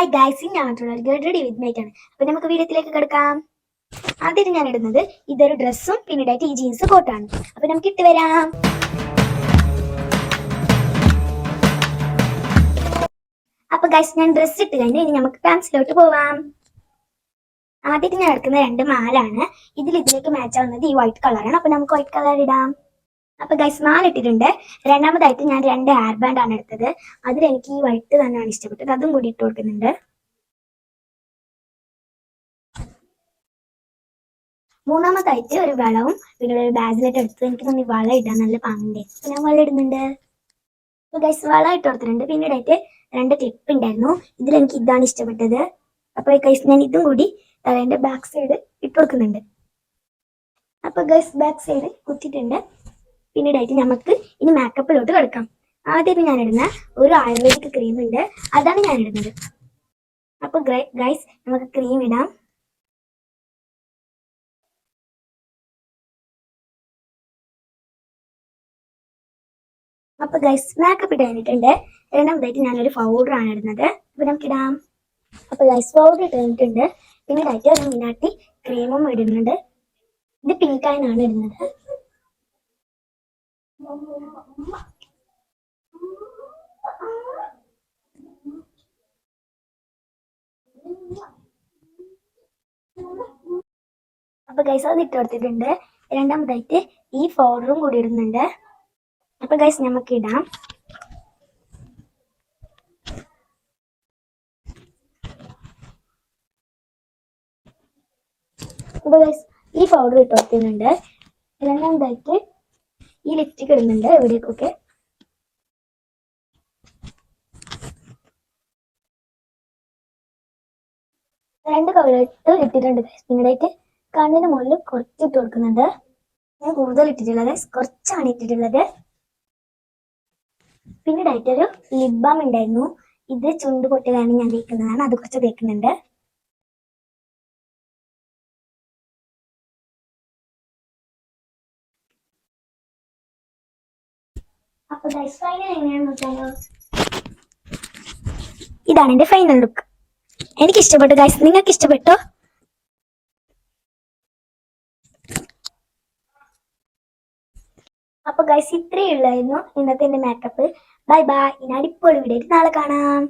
Hi guys ഞാൻ get ready with mate ആണ് അപ്പൊ നമുക്ക് വീഡിയോത്തിലേക്ക് കിടക്കാം. ആദ്യം ഞാൻ ഇടുന്നത് ഇതൊരു ഡ്രസ്സും പിന്നീടായിട്ട് ഈ ജീൻസ് കോട്ടാണ് അപ്പൊ നമുക്ക് ഇട്ട് വരാം. അപ്പൊ ഗൈസ് ഞാൻ ഡ്രസ്സ് ഇട്ട് കഴിഞ്ഞ് ഇനി നമുക്ക് പാൻസിലോട്ട് പോവാം. ആദ്യമായിട്ട് ഞാൻ എടുക്കുന്ന രണ്ട് മാലാണ്. ഇതിൽ ഇതിലേക്ക് മാച്ച് ആവുന്നത് ഈ വൈറ്റ് കളറാണ് അപ്പൊ നമുക്ക് വൈറ്റ് കളർ ഇടാം. അപ്പൊ ഗൈസ് നാലിട്ടിട്ടുണ്ട്. രണ്ടാമതായിട്ട് ഞാൻ രണ്ട് ഹെയർ ബാൻഡ് ആണ് എടുത്തത്. അതിൽ എനിക്ക് ഈ വൈറ്റ് തന്നെയാണ് ഇഷ്ടപ്പെട്ടത്. അതും കൂടി ഇട്ട് കൊടുക്കുന്നുണ്ട്. മൂന്നാമതായിട്ട് ഒരു വളവും പിന്നെ ഒരു ബാഗിലായിട്ട് എടുത്തത്. എനിക്ക് തോന്നി വള ഇടാൻ നല്ല അപ്പൊ ഞാൻ വള ഇടുന്നുണ്ട്. അപ്പൊ ഗൈസ് വള ഇട്ട് കൊടുത്തിട്ടുണ്ട്. പിന്നീടായിട്ട് രണ്ട് ക്ലിപ്പ് ഉണ്ടായിരുന്നു. ഇതിൽ എനിക്ക് ഇതാണ് ഇഷ്ടപ്പെട്ടത്. അപ്പൊ ഗൈസ് ഞാൻ ഇതും കൂടി തലേന്റെ ബാക്ക് സൈഡ് ഇട്ട് കൊടുക്കുന്നുണ്ട്. അപ്പൊ ഗൈസ് ബാക്ക് സൈഡ് കുത്തിയിട്ടുണ്ട്. പിന്നീടായിട്ട് നമുക്ക് ഇനി മേക്കപ്പിലോട്ട് കിടക്കാം. ആദ്യം ഞാൻ ഇടുന്ന ഒരു ആയുർവേദിക് ക്രീം ഉണ്ട്. അതാണ് ഞാൻ ഇടുന്നത് അപ്പൊ ഗൈസ് നമുക്ക് ക്രീം ഇടാം. അപ്പൊ ഗൈസ് മേക്കപ്പ് ഇട്ട് കഴിഞ്ഞിട്ടുണ്ട് രണ്ടാമതായിട്ട് ഞാനൊരു പൗഡർ ആണ് ഇടുന്നത്. അപ്പൊ നമുക്ക് ഇടാം. അപ്പൊ ഗൈസ് പൗഡർ ഇട്ട് കഴിഞ്ഞിട്ടുണ്ട്. പിന്നീടായിട്ട് ഒരു മിനാട്ടി ക്രീമും ഇടുന്നുണ്ട്. ഇത് പിങ്ക് ആയിനാണ് ഇടുന്നത്. അപ്പൊ ഗൈസ് അത് ഇട്ട് കൊടുത്തിട്ടുണ്ട്. രണ്ടാമതായിട്ട് ഈ പൗഡറും കൂടി ഇടുന്നുണ്ട്. അപ്പൊ ഗൈസ് നമുക്ക് ഇടാം. അപ്പൊ ഗൈസ് ഈ പൗഡർ ഇട്ട് കൊടുത്തിട്ടുണ്ട്. രണ്ടാമതായിട്ട് ഈ ലിപ്സ്റ്റിക് ഇടുന്നുണ്ട്. എവിടേക്കൊക്കെ രണ്ട് കവിളിട്ട് ഇട്ടിട്ടുണ്ട്. പിന്നീടായിട്ട് കണ്ണിന് മുകളിൽ കുറച്ച് ഇട്ട് കൊടുക്കുന്നുണ്ട്. ഞാൻ കൂടുതൽ ഇട്ടിട്ടുള്ളത് കുറച്ചാണ് ഇട്ടിട്ടുള്ളത്. പിന്നീടായിട്ട് ഒരു ലിപ് ബാം ഉണ്ടായിരുന്നു. ഇത് ചുണ്ട് പൊട്ടിയതാണ് ഞാൻ തേക്കുന്നതാണ്. അത് കുറച്ച് തേക്കുന്നുണ്ട്. അപ്പൊ ഫൈനൽ എങ്ങനെയാണെന്ന് ഇതാണ് എന്റെ ഫൈനൽ ലുക്ക് എനിക്ക് ഇഷ്ടപ്പെട്ടു ഗൈസ് നിങ്ങൾക്ക് ഇഷ്ടപ്പെട്ടോ അപ്പൊ ഗൈസ് ഇത്രയേ ഉള്ളായിരുന്നു ഇന്നത്തെ എന്റെ മേക്കപ്പ് ബൈ ബൈ ഇനി അടിപൊളി വീഡിയോ നാളെ കാണാം.